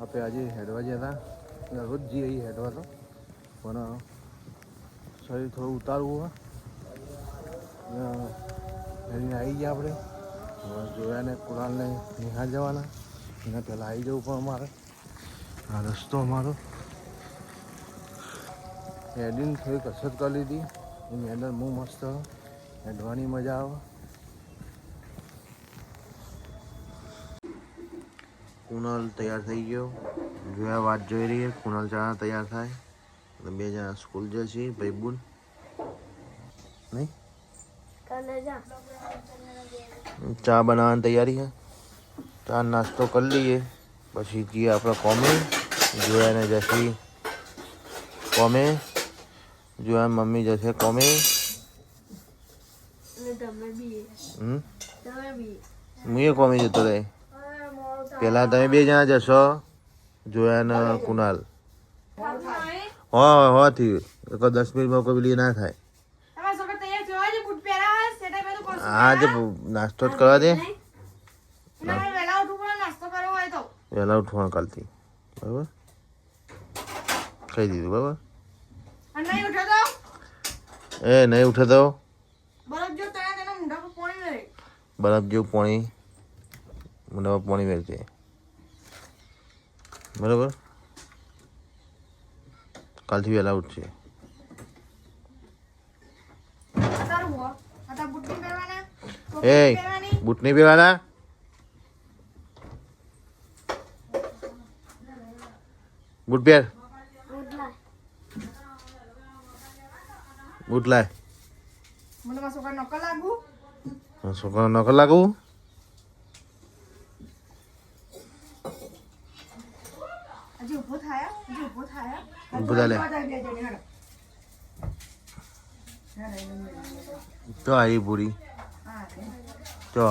આપણે આજે હેડવા ગયા હતા રોજ જઈએ અહીં હેડવા તો. પણ શરીર થોડું ઉતારવું હોય હેડીને આવી ગયા આપણે. હવે જોયાને કુરાલને નિહાળ જવાના. એના પહેલાં આવી જવું પણ અમારે. આ રસ્તો અમારો. હેડીને થોડી કસરત કરી લીધી. એની અંદર બહુ મસ્ત હેડવાની મજા આવે. કુણાલ તૈયાર થઈ ગયો. જોયા વાત જોઈ રહી કુનલ કુણાલ ચા તૈયાર થાય. અને બે જણા સ્કૂલ જશે ભાઈબુન નહીં? ચા બનાવવાની તૈયારી છે. ચા નાસ્તો કરી લઈએ. પછી જઈએ આપણે કોમે. જોયાને જશે કોમે. જોયા મમ્મી જશે કોમે. હમ? હું એ કોમે જતો રહે. પેલા તમે બે જણા જશો જોયા ને કુનાલ હો હો થી. દસ મિનિટમાં કોઈ પેલી ના થાય. હા જે નાસ્તો જ કરવા દે. વહેલા ઉઠવાનું કાલથી. બરાબર? કહી દીધું બરાબર? એ નહીં ઉઠે તો? બરફ જેવું પાણી. મોઢામાં પાણી વેચે. બરાબર? કાલથી વહેલા ઉઠશે એ બૂટ નહીં પહેરવાના? બૂટ પહેર. બૂટ લાય. છોકરા નકર લાગવું ઊભો થા લે. તો આવી પૂરી તો.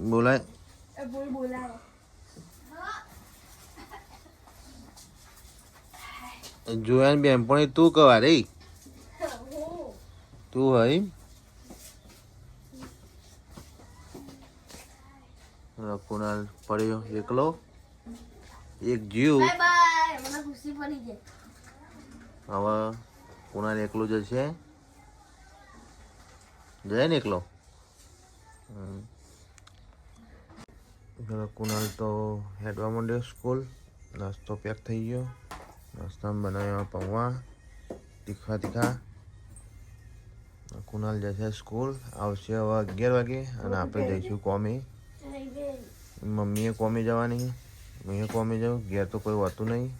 બોલાય. જોયા બેન, પણ તું કવા રે. તું હઈ કુણાલ પડ્યો એકલો. એક જીવ. હવે કુણાલ એકલો જશે જાય ને એકલો. કુણાલ તો હેડવા માંડ્યો સ્કૂલ. નાસ્તો પેક થઈ ગયો. નાસ્તામાં બનાવ્યા પૌવા. તીખા તીખા. કુણાલ જશે સ્કૂલ. આવશે હવે અગિયાર વાગે અને આપણે જઈશું કોમે. મમ્મીએ કોમે જવાની હું કોમે જાઉં ઘેર તો કોઈ હોતું નહીં?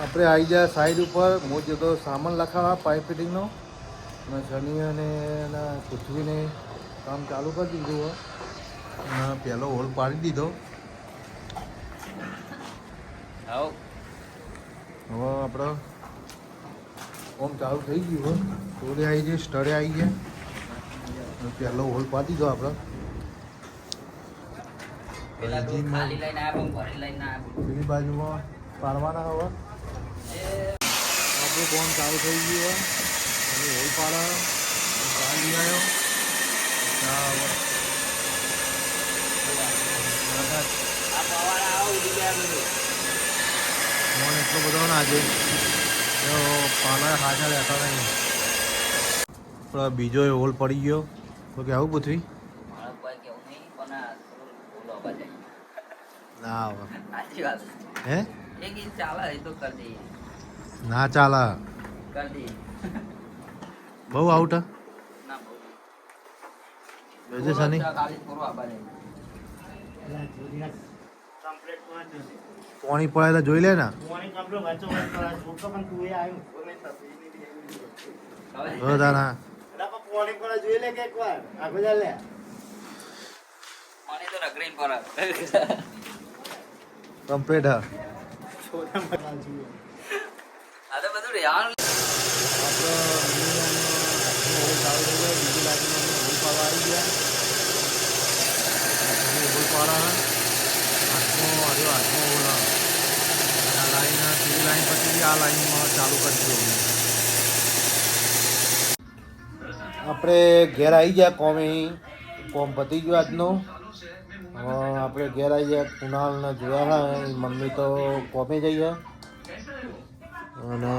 આપણે આવી જાય સાઈડ ઉપર. મોજ જતો સામાન લખાવા પાઇપ ફિટિંગનો અને શનિ અને એના પૃથ્વીને કામ ચાલુ કરી દીધું હોય અને પહેલો હોલ પાડી દીધો. હવે આપણે ઓમ ચાલુ થઈ ગયું હોય. થોડી આવી જાય સ્ટડે આવી ગયા પહેલો હોલ પાતી દો આપણે. પેલા બાજુમાં પાડવાના હવે. આપણું કોમ ચાલુ થઈ ગયું હોય. હોલ પાડ્યો ચા લઈ આવ્યો ચા એટલો બધો ના છે તો પાલા હાજર રહેતા નહીં. પણ બીજો હોલ પડી ગયો. તો કે આવું બજાય ના હે? ઇંચ ચાલે બહુ આઉટ દઈએ. ના કરી દઈએ બહુ આઉટ ના જાય પાણી પડે જોઈ લે ને હવે જો તારા પાણી તો રગડીને પર કમ્પ્લીટ હા આ તો બધું રહેવાનું આપણે હાથમાં હજુ હાથમાં ઓલા લાઈન પેલી લાઈન પછી આ લાઈનમાં ચાલુ કરશું આપણે ઘેર આવી ગયા કોમે કોમ પતી ગયું આજનો. આપણે ઘેર આવી ગયા કુણાલને જોયા હા મમ્મી તો કોમે જઈએ અને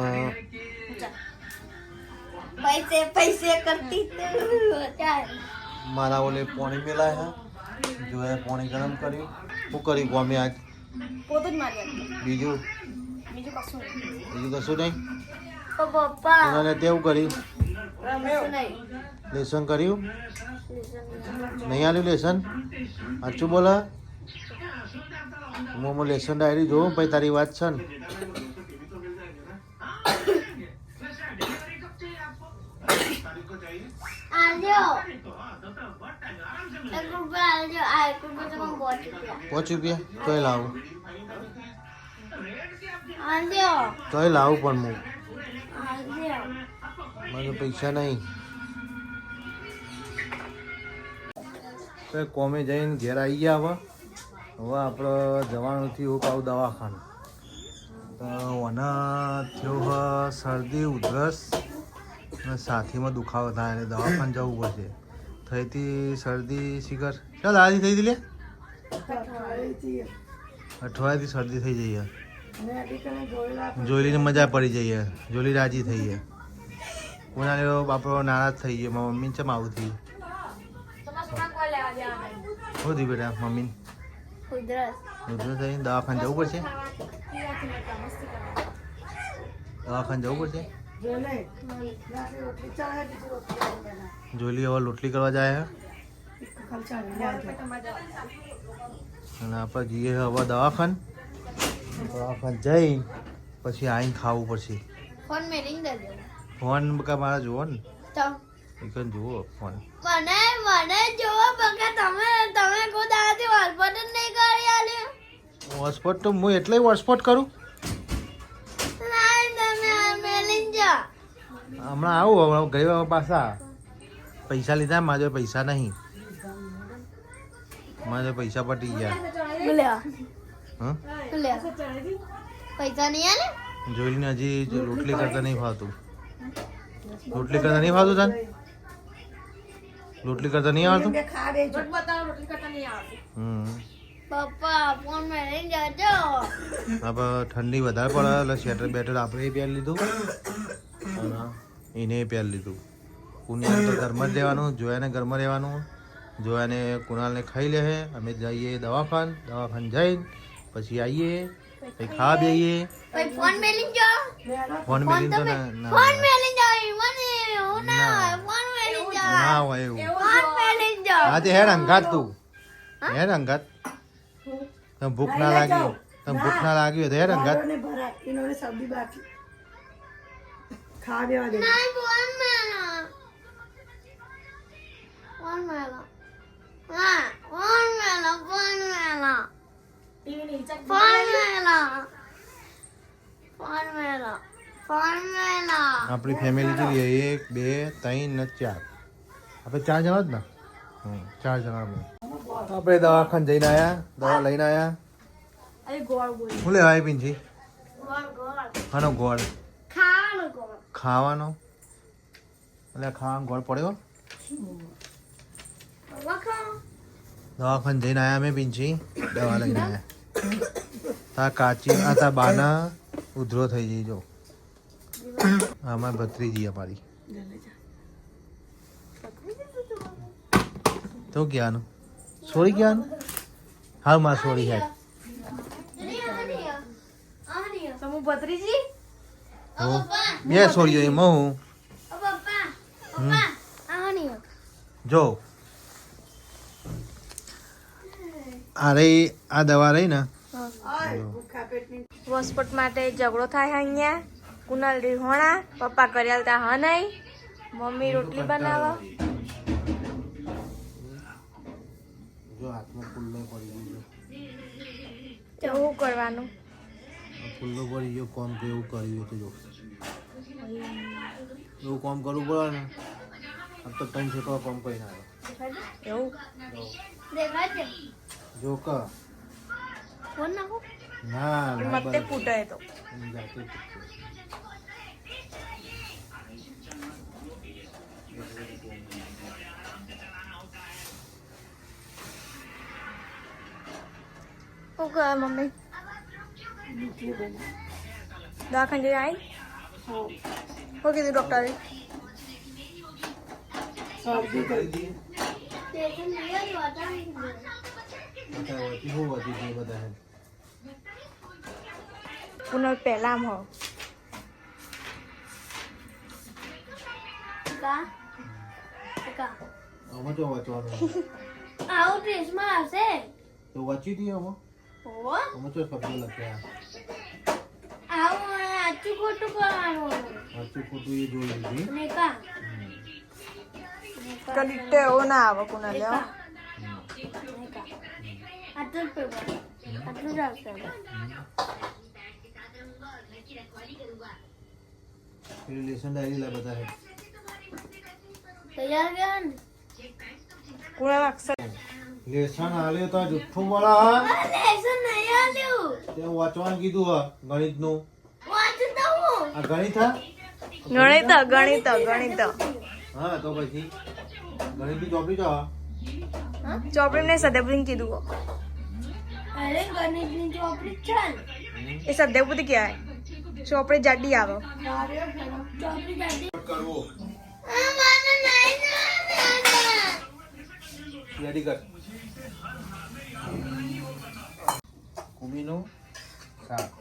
પૈસે પૈસે કરતી મારા ઓલે પાણી મેલાય હે જોયા પાણી ગરમ કર્યું. શું કરી ગોમે આજ? પોતે જ માર્યા બીજું? બીજું કશું નહીં. બીજું કશું નહીં? પપ્પા. તેવું કર્યું. લેસન કર્યું? નહીં. આવ્યું લેસન? સાચું બોલા? હું લેસન ડાયરી જોઉં ભાઈ તારી વાત છે ને. રૂપિયા પાંચ રૂપિયા તોય લાવું. તોય લાવું પણ હું. મને પૈસા નહીં. તો કોમે જઈને ઘેર આવી ગયા હવે. હવે આપણે જવાનું થયું પાછું દવાખાનું. તો ઓના થયો હ શરદી ઉધરસ અને સાથીમાં દુખાવો થાય અને દવાખાને જવું પડશે. થઈ હતી શરદી શિખર. ચાલ આજે થઈ હતી લે. અઠવાડિયાથી. શરદી થઈ જઈએ જોઈલીને મજા પડી જઈએ. જોલી રાજી થઈ ગઈ કોના લેવો? બાપરો નારાજ થઈ ગયો. મારા મમ્મી ચમ આવું થયું? શું થયું બેટા મમ્મી ઉધરસ થઈ દવાખાને જવું પડશે? દવાખાને જવું પડશે? જોલી હવે લોટલી કરવા જાય છે અને આપણે જઈએ હવે દવાખાન. દવાખાન જઈ પછી આવીને ખાવું પડશે. ફોન મેરિંગ દેજો ફોન બકા મારા જુઓ ને. તો? એકન જુઓ ફોન. મને મને જુઓ બકા તમે તમે આથી વાલપટ જ નહીં કરી આલ્યો. હોટસ્પોટ તો હું એટલે હોટસ્પોટ કરું? હમણાં આવું હમણાં ગઈ વાર પાછા. પૈસા લીધા મારા પૈસા નહીં. મારા પૈસા પટી ગયા. પૈસા નહીં આલે? જોઈને હજી જો રોટલી કરતા નહીં ફાવતું. રોટલી કરતા નહીં ફાવતું તને? રોટલી કરતા નહીં આવડતું? હમ. પપ્પા ફોન મેલિંગ જાજો. આપણે ઠંડી વધારે પડે એટલે સ્વેટર બેટર આપણે એ પહેરી લીધું. એને એ પહેરી લીધું. કુનિયાને તો ઘરમાં જ રહેવાનું જોયાને ઘરમાં રહેવાનું. જોયાને કુણાલને ખાઈ લે અમે જઈએ દવાખાન દવાખાન જઈને પછી આવીએ પછી ખાવા બેહીએ ફોન મેલી જો ફોન મેલી જો ના ફોન મેલી જો મને હું ના ફોન મેલી જો ના હોય એવું ફોન મેલી જો આજે હેડ અંગાત તું હેડ અંગાત તને ભૂખ ના લાગી તને ભૂખ ના લાગી તો હેડ અંગાત ઇનોને સબ્જી બાકી ખા દેવા દે ના ફોન મેલા ફોન મેલા હા ફોન મેલા ફોન મેલા ફોન મેલો ફોન મેલો ફોન મેલો આપણી ફેમિલી કેટલી છે? એક બે ત્રણ ને ચાર. આપણે ચાર જણા જ ને? હમ, ચાર જણા આપણે દવાખાને જઈને આવ્યા દવા લઈને આવ્યા શું લેવા આવી પિંછી ગોળ ગોળ. આનો ગોળ. ખાવાનું એટલે ખાવાનો ગોળ પડ્યો? દવાખાન દવાખાને જઈને આવ્યા અમે પિંછી દવા લઈને આવ્યા તા કાચી આ તા બાના ઉધરો થઈ જઈ જો. આમાં ભત્રીજી અમારી. તો ક્યાંનું? સોરી ક્યાંનું? હા માં સોરી હેડ બે સોરીઓ એમાં હું. જો. આ રહી આ દવા રહી ને? વોસપોટ માટે ઝઘડો થાય અહીંયા. કુનાલ રીહોણા પપ્પા કર્યા તા નહીં મમ્મી રોટલી બનાવો. જો હાથમાં ફૂલ્લો પડી ગયો જવું કરવાનું? ફૂલ્લો પડી ગયો કોમ કેવું કર્યું તો જો. એવું કોમ કરવું પડે ને આમ તો ત્રણ છોકરા કોમ કરી નાખે એવું? દેખાય જો ક ફોન નાખો ના પણ ના મતે ફૂટે તો બરાબર. જાતે જ છે. શું કહે મમ્મી બીજી બના દવાખાને જઈને આવી હા શું કીધું ડોક્ટરે શરદી થઈ હતી? સ્ટેશન લઈ આવ્યો, બતાવી દીધું. વધી બહુ વધી ગઈ બધા પુનર પહેલાં હો. કા? કા? આમાં જો વચવાનું. આવું ડ્રેસમાં હશે તો વચી હતી આમાં. ઓહો, આમાં જો શબ્દો લખ્યા. આવું આચું ખોટું કરવાનું. સાચું ખોટું એ જોઈ લીધી. ને કા? કદી ટેવો ના આવે કુના લેવા? આટલું જ આવશે રિલેશન ડાયરી લા બધા હે? તૈયાર ગયા ને કુના અક્ષર લેસન આલ્યો તો જુઠ્ઠું બોલા લેસન નહીં આલ્યો તે વાંચવાનું કીધું હા ગણિતનું વાંચતો હું આ ગણિત હા? ગણિત ગણિત ગણિત. હા તો પછી ગણિતની ચોપડી તો હા. ચોપડી ને સદેપુરી કીધું હો. અરે ગણિતની ચોપડી છે ને એ સદેપુરી કહેવાય ચોપડી જાડી આવે ચોપડી દાદી કરવો આ મને નહીં જોવાનું. રેડી કર કુમીનું શાક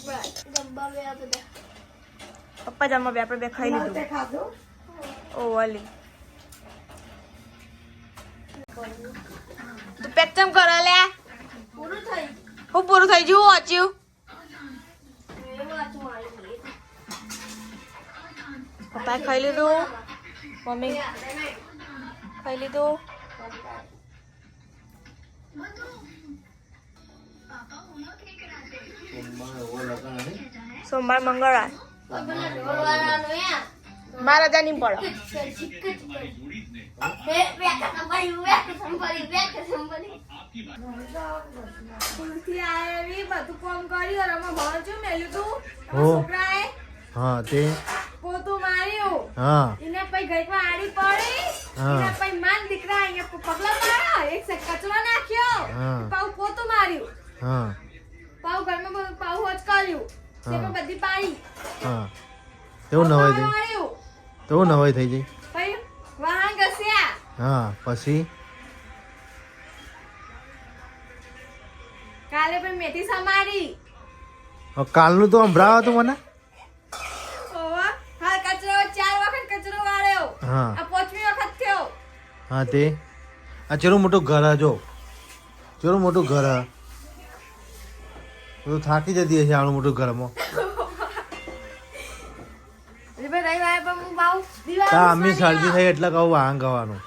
બસ ડબ્બા બે આ બધા પપ્પા જમવા બે આપણે બે ખાઈ તે લીધું ખાધું ઓ વાલી. તું પેક ચમ કરો લે? પૂરું થઈ. હું પૂરું થઈ ગયું વાંચ્યું? પપ્પાએ ખાઈ લીધું? મમ્મી ખાઈ લીધું? સોમવાર મંગળવાર. મારા જાની પડે. હો. તે. પોતું માર્યું હા. એને પછી ઘરમાં આડી પડી. એને પછી માન દીકરા અહીંયા પગલો માર્યો એક કચરો નાખ્યો પાઉ પોતું માર્યું હા. પાઉ ઘરમાં પાઉ હોજ કર્યું. તેમાં બધી પાડી. હા. એવું ન થઈ માર્યું ન નવાઈ થઈ જાય હા પછી? કાલે પણ મેથી સમારી. કાલનું તો અંભરાવા હતું મને? ઓવા હા કચરો ચાર વખત કચરો વાળ્યો. હા. આ પાંચમી વખત થયો. હા તે. આ ચેરું મોટું ઘર જો. ચેરું મોટું ઘર બધું થાકી જતી હશે આનું મોટું ઘરમાં. હું અમ્મી શરદી થઈ એટલે કહું વાહન ગવાનું.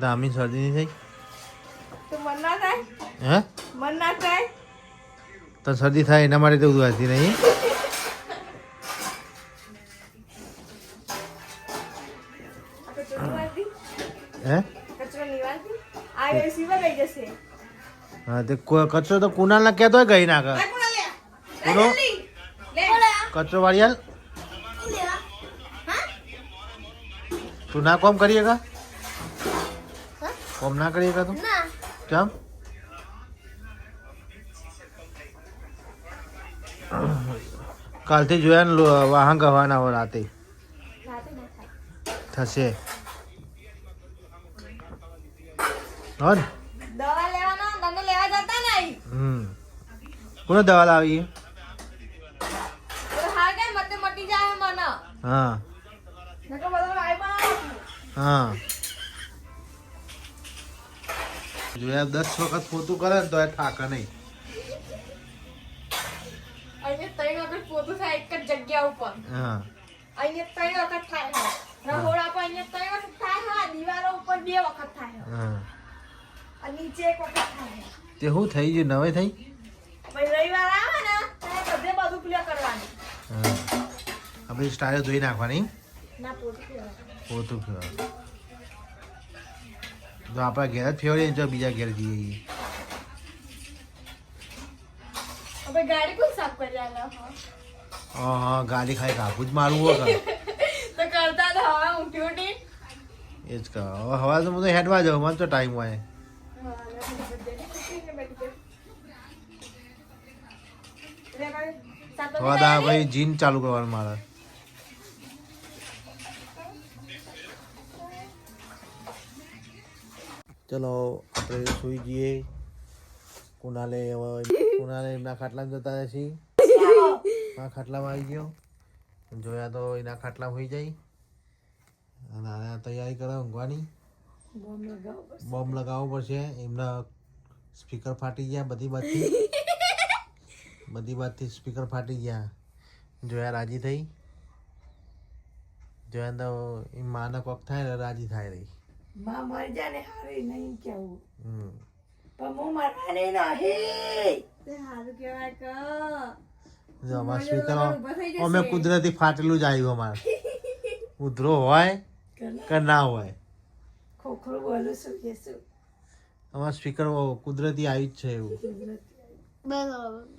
તા શરદી નહીં થઈ? હે? તો શરદી થાય એના માટે તો બધું નહીં. હે? હા તે કચરો તો કુનાલ ના કહેતો હોય ગઈ નાખે. કોનો? લે કચરો વાળિયાલ તું ના કોમ કરીએ કા કોમ ના કરીએ કા તું ના ચમ કાલથી જોયા ને લો- વાહન ગવાના હોય રાતે થશે હો ને દવા લેવાનો તમે લેવા જતા નહીં હમ કોને દવા લાવી તો હા કે મતે મટી જાય હા. હા. જોયા દસ વખત પોતું કરે ને તો એ ઠાકા નહીં. અહીંયા ત્રણ વખત પોતું થાય એક જ જગ્યા ઉપર. હા. અહીંયા ત્રણ વખત થાય રહોડા પર અહીંયા ત્રણ વખત થાય હા દિવાલો ઉપર બે વખત થાય હા. અને નીચે એક વખત થાય તે શું થઈ ગયું? નવે થઈ? પછી રવિવાર આવે ને ત્યારે બધે બધું ક્લિયર કરવાનું. હા. આપણી સ્ટાઇલ ધોઈ નાખવાની. પોતું પોતું જો આપણા ઘેર જ ફેવરીએ જો બીજા ઘેર જઈએ ગાડી કોણ સાફ કરી આલા હા હા ગાડી ખાઈ કાપું જ મારવું હોય એ જ કહો હવે હવા તો હું તો હેડવા જાઉં મને તો ટાઈમ હોય. હવા દા ભાઈ જીમ ચાલુ કરવાનું મારે. ચલો આપણે સુઈ જઈએ. કુનાલે કુનાલે એમના ખાટલામાં જતા રહેશે આ ખાટલામાં આવી ગયો. જોયા તો એના ખાટલા હોઈ જાય. અને આને તૈયારી કરે ઊંઘવાની. બોમ્બ લગાવવો પડશે. એમના સ્પીકર ફાટી ગયા બધી બાજુથી. બધી બાજુથી સ્પીકર ફાટી ગયા. જોયા રાજી થઈ? જોયા તો એ માનક કોક થાય રાજી થાય રહી. માં મરી જાય ને હારી નહીં કેવું. પણ હું મરવાની નહીં હારું કહેવાય કે જો અમારા સ્પીકર અમે કુદરતી ફાટેલું જ આવ્યું અમારે. ઉધરો હોય કે ના. હોય. ખોખરું બોલું છું કે શું? અમારા સ્પીકર કુદરતી આવી જ છે એવું. બરાબર.